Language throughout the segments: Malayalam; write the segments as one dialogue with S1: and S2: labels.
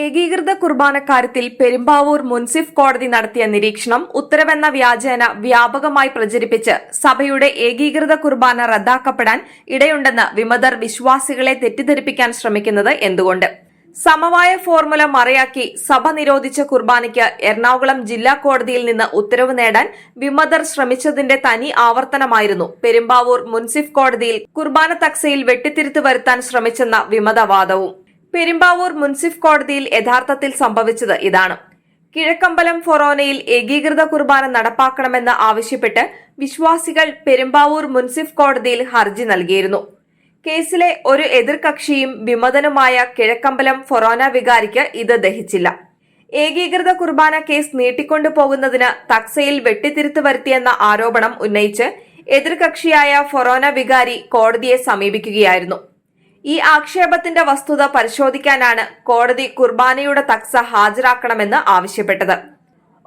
S1: ഏകീകൃത കുർബാനക്കാര്യത്തിൽ പെരുമ്പാവൂർ മുൻസിഫ് കോടതി നടത്തിയ നിരീക്ഷണം ഉത്തരവെന്ന വ്യാജേന വ്യാപകമായി പ്രചരിപ്പിച്ച് സഭയുടെ ഏകീകൃത കുർബാന റദ്ദാക്കപ്പെടാൻ ഇടയുണ്ടെന്ന് വിമതർ വിശ്വാസികളെ തെറ്റിദ്ധരിപ്പിക്കാൻ ശ്രമിക്കുന്നത് എന്തുകൊണ്ട്? സമവായ ഫോർമുല മറയാക്കി സഭ നിരോധിച്ച കുർബാനയ്ക്ക് എറണാകുളം ജില്ലാ കോടതിയിൽ നിന്ന് ഉത്തരവ് നേടാൻ വിമതർ ശ്രമിച്ചതിന്റെ തനി ആവർത്തനമായിരുന്നു പെരുമ്പാവൂർ മുൻസിഫ് കോടതിയിൽ കുർബാന തക്സയിൽ വെട്ടിത്തിരുത്ത് വരുത്താൻ ശ്രമിച്ചെന്ന വിമതവാദവും. പെരുമ്പാവൂർ മുൻസിഫ് കോടതിയിൽ യഥാർത്ഥത്തിൽ സംഭവിച്ചത് ഇതാണ്. കിഴക്കമ്പലം ഫൊറോനയിൽ ഏകീകൃത കുർബാന നടപ്പാക്കണമെന്ന് ആവശ്യപ്പെട്ട് വിശ്വാസികൾ പെരുമ്പാവൂർ മുൻസിഫ് കോടതിയിൽ ഹർജി നൽകിയിരുന്നു. കേസിലെ ഒരു എതിർകക്ഷിയും വിമതനുമായ കിഴക്കമ്പലം ഫൊറോന വികാരിക്ക് ഇത് ദഹിച്ചില്ല. ഏകീകൃത കുർബാന കേസ് നീട്ടിക്കൊണ്ടു പോകുന്നതിന് തക്സയിൽ വെട്ടിത്തിരുത്തു വരുത്തിയെന്ന ആരോപണം ഉന്നയിച്ച് എതിർകക്ഷിയായ ഫൊറോന വികാരി കോടതിയെ സമീപിക്കുകയായിരുന്നു. ഈ ആക്ഷേപത്തിന്റെ വസ്തുത പരിശോധിക്കാനാണ് കോടതി കുർബാനയുടെ തക്സ ഹാജരാക്കണമെന്ന് ആവശ്യപ്പെട്ടത്.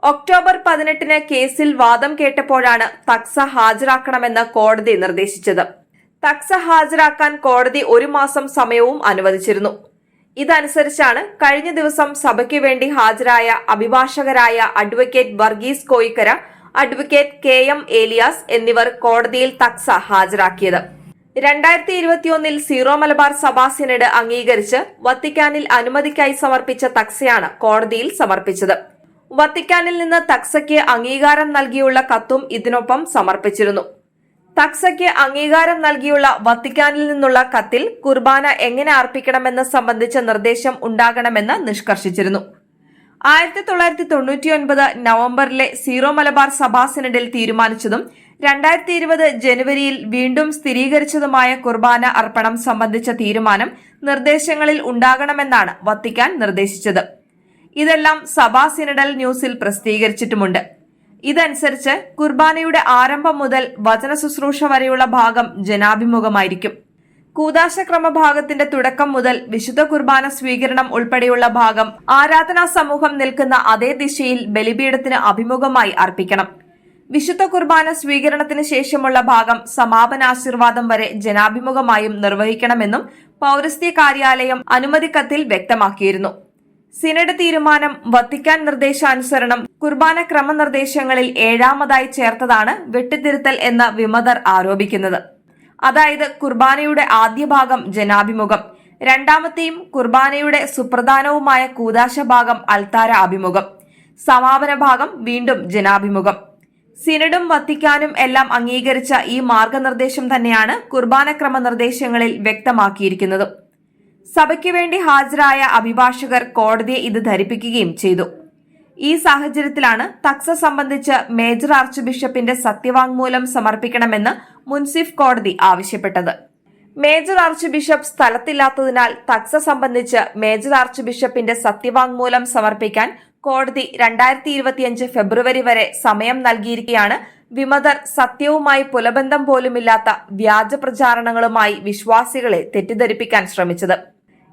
S1: ഒക്ടോബർ പതിനെട്ടിന് കേസിൽ വാദം കേട്ടപ്പോഴാണ് തക്സ ഹാജരാക്കണമെന്ന് കോടതി നിർദ്ദേശിച്ചത്. തക്സ ഹാജരാക്കാൻ കോടതി ഒരു മാസം സമയവും അനുവദിച്ചിരുന്നു. ഇതനുസരിച്ചാണ് കഴിഞ്ഞ ദിവസം സഭയ്ക്ക് വേണ്ടി ഹാജരായ അഭിഭാഷകരായ advocate Varghese Koikkara advocate K M Elias എന്നിവർ കോടതിയിൽ തക്സ ഹാജരാക്കിയത്. രണ്ടായിരത്തി ഇരുപത്തിയൊന്നിൽ സീറോ മലബാർ സഭാ സിനഡ് അംഗീകരിച്ച് വത്തിക്കാനിൽ അനുമതിക്കായി സമർപ്പിച്ച തക്സയാണ് കോടതിയിൽ സമർപ്പിച്ചത്. വത്തിക്കാനിൽ നിന്ന് തക്സയ്ക്ക് അംഗീകാരം നൽകിയുള്ള കത്തും ഇതിനൊപ്പം സമർപ്പിച്ചിരുന്നു. തക്സയ്ക്ക് അംഗീകാരം നൽകിയുള്ള വത്തിക്കാനിൽ നിന്നുള്ള കത്തിൽ കുർബാന എങ്ങനെ അർപ്പിക്കണമെന്ന് സംബന്ധിച്ച നിർദ്ദേശം ഉണ്ടാകണമെന്ന് നിഷ്കർഷിച്ചിരുന്നു. ആയിരത്തി തൊള്ളായിരത്തി തൊണ്ണൂറ്റിയൊൻപത് നവംബറിലെ സീറോ മലബാർ സഭാ സിനഡിൽ തീരുമാനിച്ചതും രണ്ടായിരത്തി ഇരുപത് ജനുവരിയിൽ വീണ്ടും സ്ഥിരീകരിച്ചതുമായ കുർബാന അർപ്പണം സംബന്ധിച്ച തീരുമാനം നിർദ്ദേശങ്ങളിൽ ഉണ്ടാകണമെന്നാണ് വത്തിക്കാൻ നിർദ്ദേശിച്ചത്. ഇതെല്ലാം സഭാ സിനഡൽ ന്യൂസിൽ പ്രസിദ്ധീകരിച്ചിട്ടുമുണ്ട്. ഇതനുസരിച്ച് കുർബാനയുടെ ആരംഭം മുതൽ വചന ശുശ്രൂഷ വരെയുള്ള ഭാഗം ജനാഭിമുഖമായിരിക്കും. കൂതാശക്രമ ഭാഗത്തിന്റെ തുടക്കം മുതൽ വിശുദ്ധ കുർബാന സ്വീകരണം ഉൾപ്പെടെയുള്ള ഭാഗം ആരാധനാ സമൂഹം നിൽക്കുന്ന അതേ ദിശയിൽ ബലിപീഠത്തിന് അഭിമുഖമായി അർപ്പിക്കണം. വിശുദ്ധ കുർബാന സ്വീകരണത്തിന് ശേഷമുള്ള ഭാഗം സമാപനാശീർവാദം വരെ ജനാഭിമുഖമായും നിർവഹിക്കണമെന്നും പൌരസ്ത്യ കാര്യാലയം അനുമതി കത്തിൽ വ്യക്തമാക്കിയിരുന്നു. സിനഡ് തീരുമാനം വത്തിക്കാൻ നിർദ്ദേശാനുസരണം കുർബാന ക്രമനിർദ്ദേശങ്ങളിൽ ഏഴാമതായി ചേർത്തതാണ് വെട്ടിത്തിരുത്തൽ എന്ന വിമതർ ആരോപിക്കുന്നത്. അതായത് കുർബാനയുടെ ആദ്യ ഭാഗം ജനാഭിമുഖം രണ്ടാമത്തെയും കുർബാനയുടെ സുപ്രധാനവുമായ കൂതാശ ഭാഗം അൽത്താര അഭിമുഖം സമാപന ഭാഗം വീണ്ടും ജനാഭിമുഖം. സിനഡും വത്തിക്കാനും എല്ലാം അംഗീകരിച്ച ഈ മാർഗനിർദ്ദേശം തന്നെയാണ് കുർബാനക്രമ നിർദ്ദേശങ്ങളിൽ വ്യക്തമാക്കിയിരിക്കുന്നത്. സഭയ്ക്ക് വേണ്ടി ഹാജരായ അഭിഭാഷകർ കോടതിയെ ഇത് ധരിപ്പിക്കുകയും ചെയ്തു. ഈ സാഹചര്യത്തിലാണ് തക്സ സംബന്ധിച്ച് മേജർ ആർച്ച് ബിഷപ്പിന്റെ സത്യവാങ്മൂലം സമർപ്പിക്കണമെന്ന് മുൻസിഫ് കോടതി ആവശ്യപ്പെട്ടത്. മേജർ ആർച്ച് ബിഷപ്പ് സ്ഥലത്തില്ലാത്തതിനാൽ തക്സ സംബന്ധിച്ച് മേജർ ആർച്ച് ബിഷപ്പിന്റെ സത്യവാങ്മൂലം സമർപ്പിക്കാൻ കോടതി രണ്ടായിരത്തി ഇരുപത്തിയഞ്ച് ഫെബ്രുവരി വരെ സമയം നൽകിയിരിക്കുകയാണ് വിമതർ സത്യവുമായി പുലബന്ധം പോലുമില്ലാത്ത വ്യാജ പ്രചാരണങ്ങളുമായി വിശ്വാസികളെ തെറ്റിദ്ധരിപ്പിക്കാൻ ശ്രമിച്ചത്.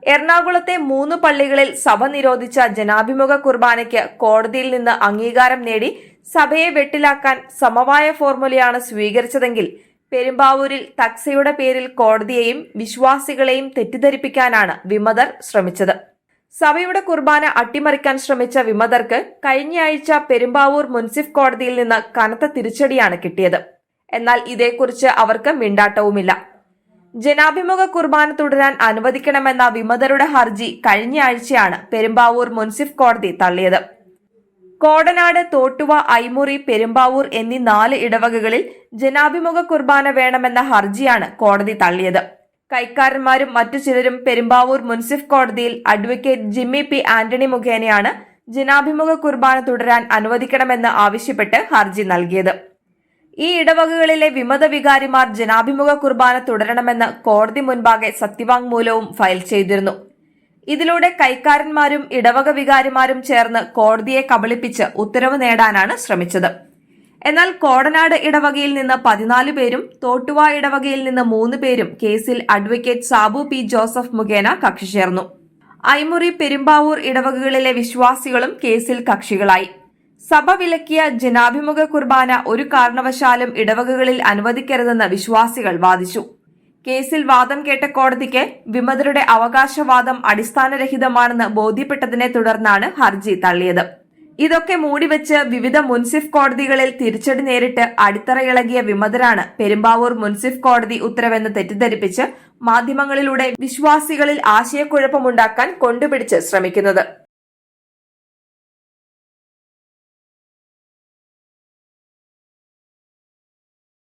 S1: എറണാകുളത്തെ മൂന്ന് പള്ളികളിൽ സഭ നിരോധിച്ച ജനാഭിമുഖ കുർബാനയ്ക്ക് കോടതിയിൽ നിന്ന് അംഗീകാരം നേടി സഭയെ വെട്ടിലാക്കാൻ സമവായ ഫോർമുലയാണ് സ്വീകരിച്ചതെങ്കിൽ പെരുമ്പാവൂരിൽ തക്സയുടെ പേരിൽ കോടതിയെയും വിശ്വാസികളെയും തെറ്റിദ്ധരിപ്പിക്കാനാണ് വിമതർ ശ്രമിച്ചത്. സഭയുടെ കുർബാന അട്ടിമറിക്കാൻ ശ്രമിച്ച വിമതർക്ക് കഴിഞ്ഞയാഴ്ച പെരുമ്പാവൂർ മുൻസിഫ് കോടതിയിൽ നിന്ന് കനത്ത തിരിച്ചടിയാണ് കിട്ടിയത്. എന്നാൽ ഇതേക്കുറിച്ച് അവർക്ക് മിണ്ടാട്ടവുമില്ല. ജനാഭിമുഖ കുർബാന തുടരാൻ അനുവദിക്കണമെന്ന വിമതരുടെ ഹർജി കഴിഞ്ഞ ആഴ്ചയാണ് പെരുമ്പാവൂർ മുൻസിഫ് കോടതി തള്ളിയത്. കോടനാട് തോട്ടുവ ഐമുറി പെരുമ്പാവൂർ എന്നീ നാല് ഇടവകകളിൽ ജനാഭിമുഖ കുർബാന വേണമെന്ന ഹർജിയാണ് കോടതി തള്ളിയത്. കൈക്കാരന്മാരും മറ്റു ചിലരും പെരുമ്പാവൂർ മുൻസിഫ് കോടതിയിൽ അഡ്വക്കേറ്റ് ജിമ്മി പി ആന്റണി മുഖേനയാണ് ജനാഭിമുഖ കുർബാന തുടരാൻ അനുവദിക്കണമെന്ന് ആവശ്യപ്പെട്ട് ഹർജി നൽകിയത്. ഈ ഇടവകകളിലെ വിമത വികാരിമാർ ജനാഭിമുഖ കുർബാന തുടരണമെന്ന് കോടതി മുൻപാകെ സത്യവാങ്മൂലവും ഫയൽ ചെയ്തിരുന്നു. ഇതിലൂടെ കൈക്കാരന്മാരും ഇടവക വികാരിമാരും ചേർന്ന് കോടതിയെ കബളിപ്പിച്ച് ഉത്തരവ് നേടാനാണ് ശ്രമിച്ചത്. എന്നാൽ കോടനാട് ഇടവകയിൽ നിന്ന് പതിനാല് പേരും തോട്ടുവ ഇടവകയിൽ നിന്ന് മൂന്ന് പേരും കേസിൽ അഡ്വക്കേറ്റ് സാബു പി ജോസഫ് മുഖേന കക്ഷി ചേർന്നു. ഐമുറി പെരുമ്പാവൂർ ഇടവകകളിലെ വിശ്വാസികളും കേസിൽ കക്ഷികളായി. സഭ വിലക്കിയ ജനാഭിമുഖ കുർബാന ഒരു കാരണവശാലും ഇടവകകളിൽ അനുവദിക്കരുതെന്ന് വിശ്വാസികൾ വാദിച്ചു. കേസിൽ വാദം കേട്ട കോടതിക്ക് വിമതരുടെ അവകാശവാദം അടിസ്ഥാനരഹിതമാണെന്ന് ബോധ്യപ്പെട്ടതിനെ തുടർന്നാണ് ഹർജി തള്ളിയത്. ഇതൊക്കെ മൂടിവെച്ച് വിവിധ മുൻസിഫ് കോടതികളിൽ തിരിച്ചടി നേരിട്ട് അടിത്തറയിളകിയ വിമതരാണ് പെരുമ്പാവൂർ മുൻസിഫ് കോടതി ഉത്തരവെന്ന് തെറ്റിദ്ധരിപ്പിച്ച് മാധ്യമങ്ങളിലൂടെ വിശ്വാസികളിൽ ആശയക്കുഴപ്പമുണ്ടാക്കാൻ കൊണ്ടുപിടിച്ച് ശ്രമിക്കുന്നത്.